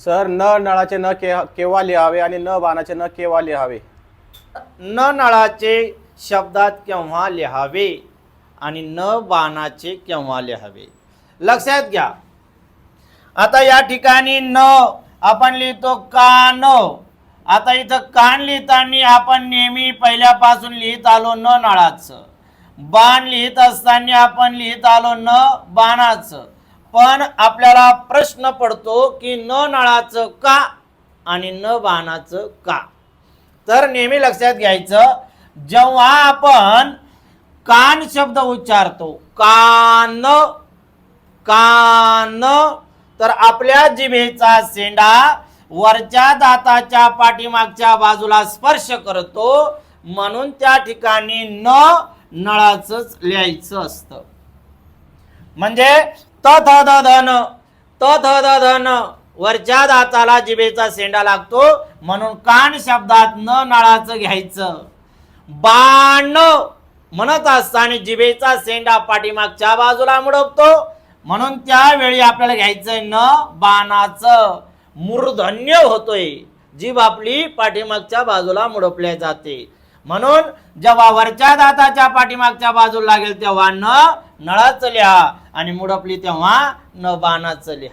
Sir न नळाचे न के केव्हा लिहावे आणि न बाणाचे न केव्हा लिहावे न नळाचे शब्दात केव्हा लिहावे आणि न बाणाचे केव्हा लिहावे लक्षात घ्या. आता या ठिकाणी न आपण लिहितो कान. आता इथं कान लिहिताना आपण नेहमी पहिल्यापासून लिहित आलो न नळाचं. बाण लिहित असताना आपण लिहित आलो न बाणाचं. पण आपल्याला प्रश्न पडतो की न नळाचं का आणि न बाणाचं का? तर नेहमी लक्षात घ्यायचं जेव्हा आपण कान शब्द उच्चारतो कान कान तर आपल्या जिभेचा शेंडा वरच्या दाताच्या पाठीमागच्या बाजूला स्पर्श करतो म्हणून त्या ठिकाणी न नळाचंच लिहायचं असतं. म्हणजे त थ ध धन त थ द धन वरच्या दाताला जिभेचा सेंडा लागतो म्हणून कान शब्दात न नळाचं घ्यायचं. बाण म्हणत असताना जिभेचा सेंडा पाठीमागच्या बाजूला मुडपतो म्हणून त्यावेळी आपल्याला घ्यायचं न बाणाचं. मूर्धन्य होतोय. जीभ आपली पाठीमागच्या बाजूला मुडपल्या जाते. म्हणून जेव्हा वरच्या दाताच्या पाठीमागच्या बाजूला लागेल तेव्हा न नळाच लिहा आणि मुडपली तेव्हा न बाणाचं लिहा